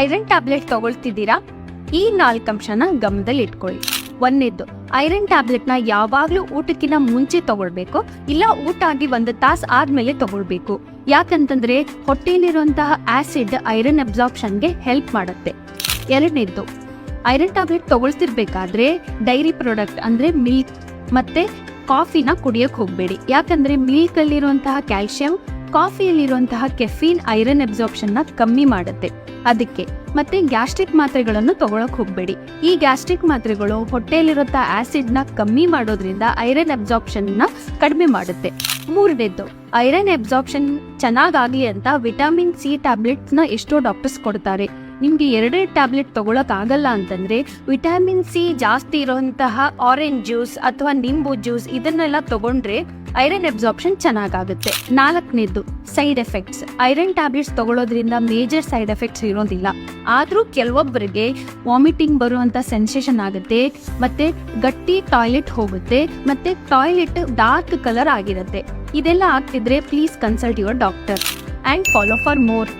Iron tablet ತಗೊಳ್ತಿದ್ದೀರಾ? ಈ ನಾಲ್ಕು ಅಂಶನ ಗಮನದಲ್ಲಿ ಇಟ್ಕೊಳ್ಳಿ ಒಂದನೇದು ಐರನ್ ಟ್ಯಾಬ್ಲೆಟ್ನ ಯಾವಾಗಲೂ ಊಟಕ್ಕಿಂತ ಮುಂಚೆ ತಗೊಳ್ಬೇಕು, ಇಲ್ಲ ಊಟ ಆಗಿ ಒಂದು ತಾಸು ಆದ್ಮೇಲೆ ತಗೊಳ್ಬೇಕು. ಯಾಕಂತಂದ್ರೆ ಹೊಟ್ಟೆಯಲ್ಲಿರುವಂತಹ ಆಸಿಡ್ ಐರನ್ ಅಬ್ಸಾರ್ಪ್ಷನ್ಗೆ ಹೆಲ್ಪ್ ಮಾಡುತ್ತೆ. ಎರಡನೇದು ಐರನ್ ಟ್ಯಾಬ್ಲೆಟ್ ತಗೊಳ್ತಿರ್ಬೇಕಾದ್ರೆ ಡೈರಿ ಪ್ರಾಡಕ್ಟ್ ಅಂದ್ರೆ ಮಿಲ್ಕ್ ಮತ್ತೆ ಕಾಫಿನ ಕುಡಿಯೋಕೆ ಹೋಗಬೇಡಿ. ಯಾಕಂದ್ರೆ ಮಿಲ್ಕ್ ಅಲ್ಲಿರುವಂತಹ ಕ್ಯಾಲ್ಸಿಯಂ ಕಾಫಿಯಲ್ಲಿರುವಂತಹ ಕೆಫೀನ್ ಐರನ್ ಅಬ್ಸಾರ್ಪ್ಷನ್ನ ಕಮ್ಮಿ ಮಾಡುತ್ತೆ. ಅದಕ್ಕೆ ಮತ್ತೆ ಗ್ಯಾಸ್ಟ್ರಿಕ್ ಮಾತ್ರೆಗಳನ್ನು ತಗೊಳಕ್ ಹೋಗಬೇಡಿ. ಈ ಗ್ಯಾಸ್ಟ್ರಿಕ್ ಮಾತ್ರೆಗಳು ಹೊಟ್ಟೆಯಲ್ಲಿರುವಂತಹ ಆಸಿಡ್ನ ಕಮ್ಮಿ ಮಾಡೋದ್ರಿಂದ ಐರನ್ ಅಬ್ಸಾರ್ಪ್ಷನ್ನ ಕಡಿಮೆ ಮಾಡುತ್ತೆ. ಮೂರನೇದ್ದು, ಐರನ್ ಅಬ್ಸಾರ್ಪ್ಷನ್ ಚೆನ್ನಾಗಾಗಲಿ ಅಂತ ವಿಟಮಿನ್ ಸಿ ಟ್ಯಾಬ್ಲೆಟ್ಸ್ನ ಎಷ್ಟೋ ಡಾಕ್ಟರ್ಸ್ ಕೊಡ್ತಾರೆ. ನಿಮ್ಗೆ ಎರಡೇ ಟ್ಯಾಬ್ಲೆಟ್ ತಗೊಳಕ್ ಆಗಲ್ಲ ಅಂತಂದ್ರೆ ವಿಟಮಿನ್ ಸಿ ಜಾಸ್ತಿ ಇರುವಂತಹ ಆರೆಂಜ್ ಜ್ಯೂಸ್ ಅಥವಾ ನಿಂಬು ಜ್ಯೂಸ್ ಇದನ್ನೆಲ್ಲ ತಗೊಂಡ್ರೆ ಐರನ್ ಅಬ್ಸಾರ್ಪ್ಷನ್ ಚೆನ್ನಾಗಾಗುತ್ತೆ. ನಾಲ್ಕನೇದು ಸೈಡ್ ಎಫೆಕ್ಟ್ಸ್. ಐರನ್ ಟ್ಯಾಬ್ಲೆಟ್ಸ್ ತಗೊಳ್ಳೋದ್ರಿಂದ ಮೇಜರ್ ಸೈಡ್ ಎಫೆಕ್ಟ್ಸ್ ಇರೋದಿಲ್ಲ. ಆದರೂ ಕೆಲವೊಬ್ಬರಿಗೆ ವಾಮಿಟಿಂಗ್ ಬರುವಂತ ಸೆನ್ಸೇಷನ್ ಆಗುತ್ತೆ, ಮತ್ತೆ ಗಟ್ಟಿ ಟಾಯ್ಲೆಟ್ ಹೋಗುತ್ತೆ, ಮತ್ತೆ ಟಾಯ್ಲೆಟ್ ಡಾರ್ಕ್ ಕಲರ್ ಆಗಿರುತ್ತೆ. ಇದೆಲ್ಲ ಆಗ್ತಿದ್ರೆ please consult your doctor. And follow for more.